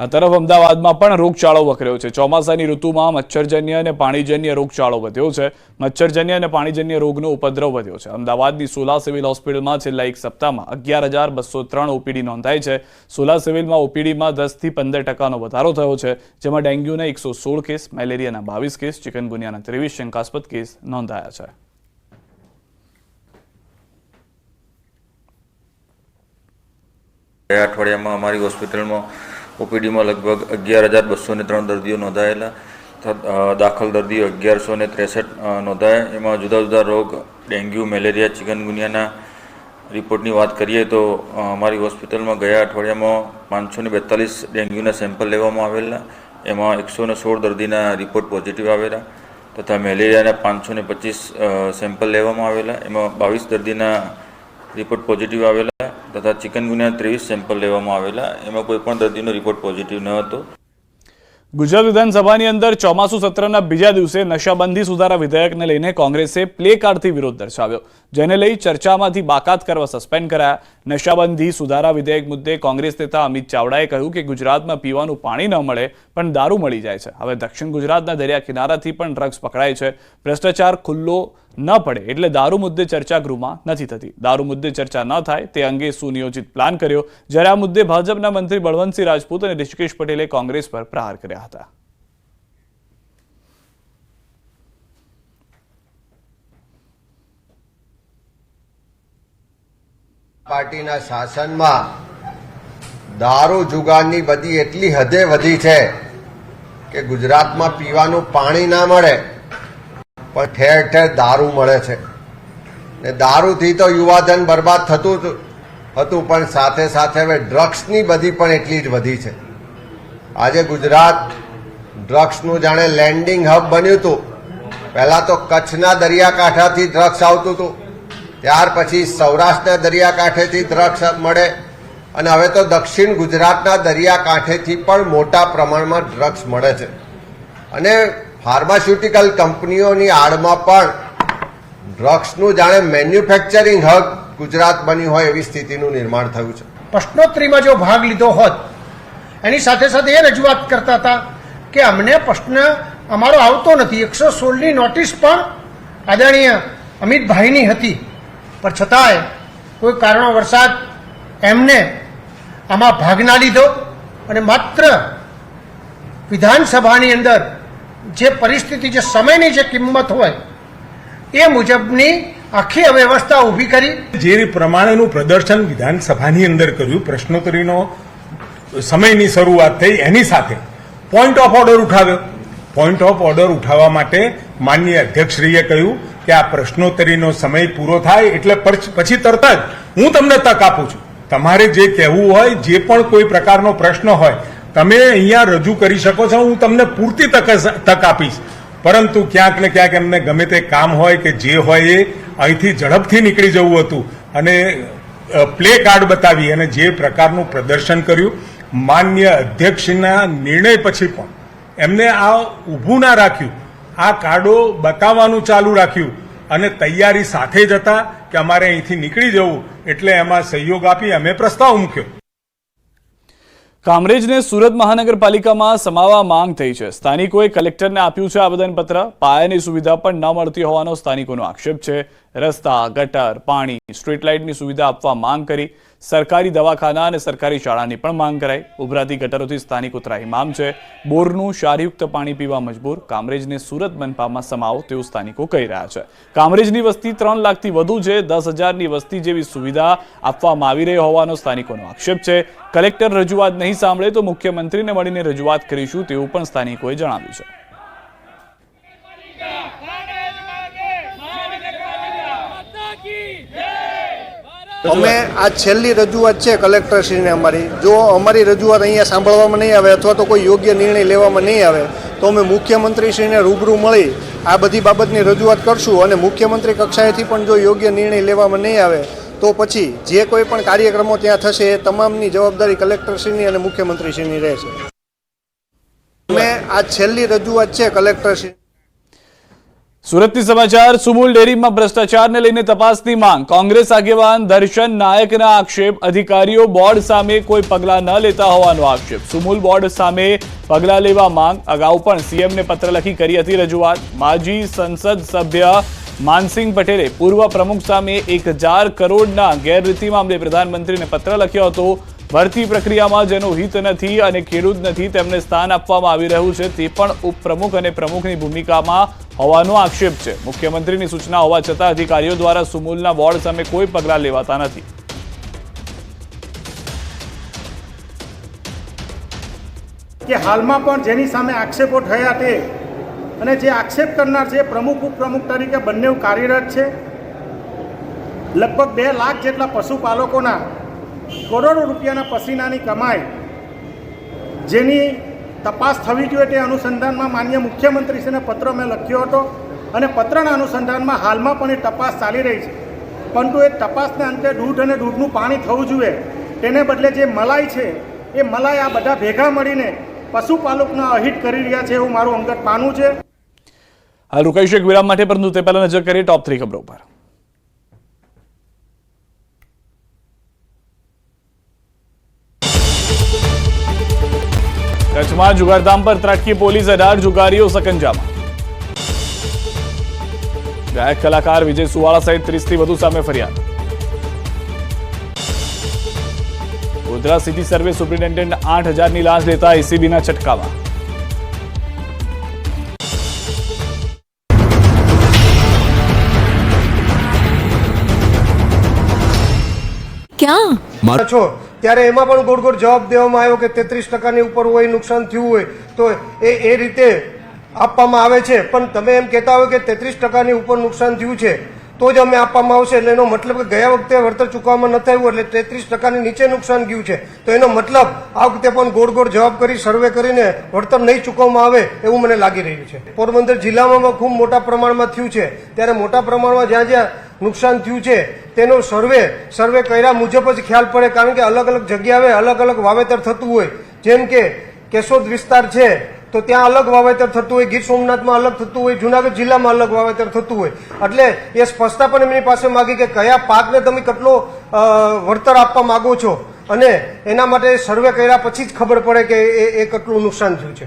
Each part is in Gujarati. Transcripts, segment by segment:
આ તરફ અમદાવાદમાં પણ રોગચાળો વકર્યો છે. ચોમાસાની ઋતુમાં મચ્છરજન્ય અને પાણીજન્ય રોગચાળો વધ્યો છે. મચ્છરજન્ય અને પાણીજન્ય રોગનો ઉપદ્રવ વધ્યો છે. અમદાવાદની સોલા સિવિલ હોસ્પિટલમાં છેલ્લા એક સપ્તાહમાં અગિયાર હજાર બસો ત્રણ ઓપીડી નોંધાઈ છે. સોલા સિવિલમાં ઓપીડીમાં દસથી પંદર ટકાનો વધારો થયો છે, જેમાં ડેન્ગ્યુના એકસો સોળ કેસ, મેલેરિયાના બાવીસ કેસ, ચિકનગુનિયાના ત્રેવીસ શંકાસ્પદ કેસ નોંધાયા છે. ગયા અઠવાડિયામાં અમારી હોસ્પિટલમાં ઓપીડીમાં લગભગ અગિયાર હજાર બસો ને ત્રણ દર્દીઓ નોંધાયેલા દાખલ દર્દીઓ અગિયારસો ને ત્રેસઠ નોંધાયા. એમાં જુદા જુદા રોગ, ડેન્ગ્યુ, મેલેરિયા, ચિકનગુનિયાના રિપોર્ટની વાત કરીએ તો અમારી હોસ્પિટલમાં ગયા અઠવાડિયામાં પાંચસો ને બેતાલીસ ડેન્ગ્યુના સેમ્પલ લેવામાં આવેલા. એમાં એકસો ને સોળ દર્દીના રિપોર્ટ પોઝિટિવ આવેલા તથા મેલેરિયાના પાંચસો ને પચીસ સેમ્પલ લેવામાં આવેલા. એમાં બાવીસ દર્દીના રિપોર્ટ પોઝિટિવ આવેલા તથા ચિકનગુનિયા ત્રેવીસ સેમ્પલ લેવામાં આવેલા. એમાં કોઈ પણ દર્દીનો રિપોર્ટ પોઝિટિવ ન હતો. ગુજરાત વિધાનસભાની અંદર ચોમાસુ સત્રના બીજા દિવસે નશાબંધી સુધારા વિધેયકને લઈને કોંગ્રેસે પ્લે કાર્ડથી વિરોધ દર્શાવ્યો. જેને લઈ ચર્ચામાંથી બાકાત કરવા સસ્પેન્ડ કરાયા. નશાબંધી સુધારા વિધેયક મુદ્દે કોંગ્રેસ નેતા અમિત ચાવડાએ કહ્યું કે ગુજરાતમાં પીવાનું પાણી ન મળે, પણ દારૂ મળી જાય છે. હવે દક્ષિણ ગુજરાતના દરિયા કિનારાથી પણ ડ્રગ્સ પકડાય છે. ભ્રષ્ટાચાર ખુલ્લો ન પડે એટલે દારૂ મુદ્દે ચર્ચા ગૃહમાં નથી થતી. દારૂ મુદ્દે ચર્ચા ન થાય તે અંગે સુનિયોજિત પ્લાન કર્યો, જ્યારે આ મુદ્દે ભાજપના મંત્રી બળવંતસિંહ રાજપૂત અને ઋષિકેશ પટેલે કોંગ્રેસ પર પ્રહાર કર્યા હતા. પાર્ટીના શાસનમાં દારૂ જુગારની બધી એટલી હદે વધી છે કે ગુજરાતમાં પીવાનું પાણી ના મળે, પણ ઠેર ઠેર દારૂ મળે છે. ને દારૂથી તો યુવાધન બરબાદ થતું હતું, પણ સાથે સાથે હવે ડ્રગ્સની બધી પણ એટલી જ વધી છે. આજે ગુજરાત ડ્રગ્સનું જાણે લેન્ડિંગ હબ બન્યું હતું. પહેલાં તો કચ્છના દરિયાકાંઠાથી ડ્રગ્સ આવતું હતું. ત્યાર પછી સૌરાષ્ટ્રના દરિયાકાંઠેથી ડ્રગ્સ મળે અને હવે તો દક્ષિણ ગુજરાતના દરિયાકાંઠેથી પણ મોટા પ્રમાણમાં ડ્રગ્સ મળે છે. અને ફાર્માસ્યુટિકલ કંપનીઓની આડમાં પણ ડ્રગ્સનું જાણે મેન્યુફેક્ચરિંગ હબ ગુજરાત બન્યું હોય એવી સ્થિતિનું નિર્માણ થયું છે. પ્રશ્નોત્તરીમાં જો ભાગ લીધો હોત, એની સાથે સાથે એ રજૂઆત કરતા હતા કે અમને પ્રશ્ન અમારો આવતો નથી. એકસો સોળની નોટિસ પણ આદરણીય અમિતભાઈની હતી. પણ છતાંય કોઈ કારણો વરસાદ એમને આમાં ભાગ ના લીધો અને માત્ર વિધાનસભાની અંદર જે પરિસ્થિતિ, જે સમયની જે કિંમત હોય, એ મુજબની આખી અવ્યવસ્થા ઊભી કરી. જે પ્રમાણેનું પ્રદર્શન વિધાનસભાની અંદર કર્યું, પ્રશ્નોત્તરીનો સમયની શરૂઆત થઈ એની સાથે પોઈન્ટ ઓફ ઓર્ડર ઉઠાવ્યો. પોઈન્ટ ઓફ ઓર્ડર ઉઠાવવા માટે માનનીય અધ્યક્ષશ્રીએ કહ્યું કે આ પ્રશ્નોત્તરીનો સમય પૂરો થાય એટલે પછી તરત જ હું તમને તક આપું છું. તમારે જે કહેવું હોય, જે પણ કોઈ પ્રકારનો પ્રશ્ન હોય, તમે અહીંયા રજૂ કરી શકો છો, હું તમને પૂરતી તક તક આપીશ. પરંતુ ક્યાંક ને ક્યાંક એમને ગમે તે કામ હોય કે જે હોય એ અહીંથી ઝડપથી નીકળી જવું હતું. અને પ્લે કાર્ડ બતાવી અને જે પ્રકારનું પ્રદર્શન કર્યું, માન્ય અધ્યક્ષના નિર્ણય પછી પણ. એમને આ ઊભું ના રાખ્યું. આ કાર્ડો બતાવવાનું ચાલુ રાખ્યું અને તૈયારી સાથે જ હતા કે અમારે અહીંથી નીકળી જવું એટલે એમાં સહયોગ આપી અમે પ્રસ્તાવ મૂક્યો. કામરેજને સુરત મહાનગરપાલિકામાં સમાવવા માંગ થઈ છે. સ્થાનિકોએ કલેક્ટરને આપ્યું છે આવેદનપત્ર. પાયાની સુવિધા પણ ન મળતી હોવાનો સ્થાનિકોનો આક્ષેપ છે. રસ્તા, ગટર, પાણી, સ્ટ્રીટ લાઇટની સુવિધા આપવા માંગ કરી. સરકારી દવાખાના અને સરકારી શાળાની પણ માંગ કરાઈ. ઉભરાતી ગટરોથી સ્થાનિકો ત્રાહિમામ છે. બોરનું ક્ષારયુક્ત પાણી પીવા મજબૂર. કામરેજને સુરત મનપામાં સમાવો તેવું સ્થાનિકો કહી રહ્યા છે. કામરેજની વસ્તી ત્રણ લાખથી વધુ છે. દસ હજારની વસ્તી જેવી સુવિધા આપવામાં આવી રહી હોવાનો સ્થાનિકોનો આક્ષેપ છે. કલેક્ટર રજૂઆત નહીં સાંભળે તો મુખ્યમંત્રીને મળીને રજૂઆત કરીશું તેવું પણ સ્થાનિકોએ જણાવ્યું છે. અમે આ છેલ્લી રજૂઆત છે કલેક્ટરશ્રીને અમારી. જો અમારી રજૂઆત અહીંયા સાંભળવામાં નહીં આવે અથવા તો કોઈ યોગ્ય નિર્ણય લેવામાં નહીં આવે, તો અમે મુખ્યમંત્રીશ્રીને રૂબરૂ મળી આ બધી બાબતની રજૂઆત કરશું અને મુખ્યમંત્રી કક્ષાએથી પણ જો યોગ્ય નિર્ણય લેવામાં નહીં આવે, તો પછી જે કોઈ પણ કાર્યક્રમો ત્યાં થશે એ તમામની જવાબદારી કલેક્ટરશ્રીની અને મુખ્યમંત્રીશ્રીની રહેશે. અમે આ છેલ્લી રજૂઆત છે કલેક્ટરશ્રી સુરતથી સમાચાર, સુમુલ ડેરીમાં ભ્રષ્ટાચારને લઈને તપાસની માંગ. કોંગ્રેસ આગેવાન દર્શન નાયકના આક્ષેપ. અધિકારીઓ બોર્ડ સામે કોઈ પગલાં ન લેતા હોવાનો આક્ષેપ. સુમુલ બોર્ડ સામે પગલાં લેવા માંગ. અગાઉ પણ સીએમને પત્ર લખી કરી હતી રજૂઆત. માજી સંસદ સભ્ય માનસિંહ પટેલે પૂર્વ પ્રમુખ સામે એક કરોડના ગેરરીતિ મામલે પ્રધાનમંત્રીને પત્ર લખ્યો હતો. ભરતી પ્રક્રિયામાં જેનું હિત નથી અને ખેડૂત નથી તેમને સ્થાન આપવામાં આવી રહ્યું છે, તે પણ ઉપપ્રમુખ અને પ્રમુખની ભૂમિકામાં હોવાનો આક્ષેપ છે. મુખ્યમંત્રીની સૂચના હોવા છતાં અધિકારીઓ દ્વારા સુમૂલના બોર્ડ સામે કોઈ પગલાં લેવાતા નથી. કે હાલમાં પણ જેની સામે આક્ષેપો થયા તે અને જે આક્ષેપ કરનાર છે પ્રમુખ, ઉપપ્રમુખ તરીકે બંને કાર્યરત છે. લગભગ બે લાખ જેટલા પશુપાલકોના કરોડો રૂપિયાના પસીનાની કમાઈ જેની તપાસ થવી જોઈએ તે અનુસંધાનમાં માન્ય મુખ્યમંત્રીશ્રીને પત્ર મેં લખ્યો હતો અને પત્રના અનુસંધાનમાં હાલમાં પણ એ તપાસ ચાલી રહી છે. પરંતુ એ તપાસને અંતે દૂધ અને દૂધનું પાણી થવું જોઈએ. તેને બદલે જે મલાઈ છે, એ મલાઈ આ બધા ભેગા મળીને પશુપાલકના અહિત કરી રહ્યા છે એવું મારું અંગત માનવું છે. હાલ રોકાઈશું એક વિરામ માટે, પરંતુ તે પહેલાં નજર કરીએ ટોપ થ્રી ખબરો પર કચ્છમાં જુગારધામ પર ત્રાટકી પોલીસ અઢાર જુગારીઓ સકંજામાં ગાયક કલાકાર વિજય સુવાળા સહિત ત્રીસથી વધુ સામે ફરિયાદ ગોધરા સિટી સર્વે સુપ્રિન્ટેન્ડન્ટ આઠ હજારની લાંચ લેતા એસીબીના છટકામાં ક્યાં છો ત્યારે એમાં પણ ગોળ ગોળ જવાબ દેવામાં આવ્યો કે તેત્રીસ ટકાની ઉપર હોય, નુકસાન થયું હોય, તો એ એ રીતે આપવામાં આવે છે. પણ તમે એમ કહેતા હોય કે તેત્રીસ ટકાની ઉપર નુકસાન થયું છે, તો જ અમે આપવામાં આવશે. એટલે એનો મતલબ કે ગયા વખતે વળતર ચૂકવવામાં ન થયું એટલે તેત્રીસ ટકાની નીચે નુકસાન ગયું છે. તો એનો મતલબ આ વખતે પણ ગોળ ગોળ જવાબ કરી, સર્વે કરીને વળતર નહીં ચૂકવવામાં આવે એવું મને લાગી રહ્યું છે. પોરબંદર જિલ્લામાં ખૂબ મોટા પ્રમાણમાં થયું છે. ત્યારે મોટા પ્રમાણમાં જ્યાં જ્યાં નુકસાન થયું છે, તેનો સર્વે સર્વે કર્યા મુજબ જ ખ્યાલ પડે, કારણ કે અલગ અલગ જગ્યાએ અલગ અલગ વાવેતર થતું હોય. જેમ કે કેશોદ વિસ્તાર છે, તો ત્યાં અલગ વાવેતર થતું હોય, ગીર સોમનાથમાં અલગ થતું હોય, જુનાગઢ જિલ્લામાં અલગ વાવેતર થતું હોય. એટલે એ સ્પષ્ટતા પણ એમની પાસે માગી કે કયા પાકને તમે કેટલો વળતર આપવા માંગો છો. અને એના માટે સર્વે કર્યા પછી જ ખબર પડે કે એ કેટલું નુકસાન થયું છે.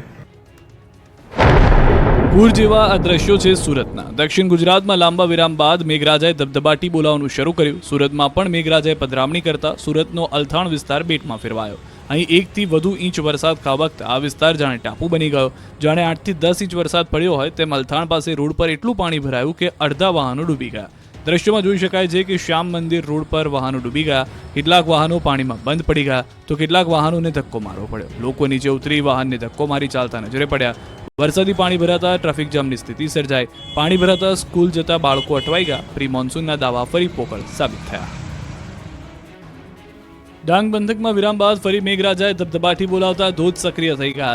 પૂર જેવા આ દ્રશ્યો છે સુરતના. દક્ષિણ ગુજરાતમાં લાંબા વિરામ બાદ મેઘરાજાએ ધબધબાટી બોલાવવાનું શરૂ કર્યું. સુરતમાં પણ મેઘરાજાએ પધરામણી કરતા સુરતનો અલથાણ વિસ્તાર બેટમાં ફેરવાયો. અહીં એકથી વધુ ઇંચ વરસાદ ખાબકતા આ વિસ્તાર જાણે ટાપુ બની ગયો. જાણે આઠથી દસ ઇંચ વરસાદ પડ્યો હોય તેમ અલથાણ પાસે રોડ પર એટલું પાણી ભરાયું કે અડધા વાહનો ડૂબી ગયા. દ્રશ્યોમાં જોઈ શકાય છે કે શ્યામ મંદિર રોડ પર વાહનો ડૂબી ગયા. કેટલાક વાહનો પાણીમાં બંધ પડી ગયા. તો કેટલાક વાહનોને ધક્કો મારવો પડ્યો. લોકો નીચે ઉતરી વાહનને ધક્કો મારી ચાલતા નજરે પડ્યા. વરસાદી પાણી ભરાતા ટ્રાફિક જામની સ્થિતિ સર્જાઈ. પાણી ભરાતા સ્કૂલ જતા બાળકો અટવાઈ ગયા. પ્રી મોન્સૂનના દાવા ફરી પોકળ સાબિત થયા. ડાંગ બંધકમાં વિરામ બાદ ફરી મેઘરાજાએ ધબધબાટી બોલાવતા ધોધ સક્રિય થઈ ગયા.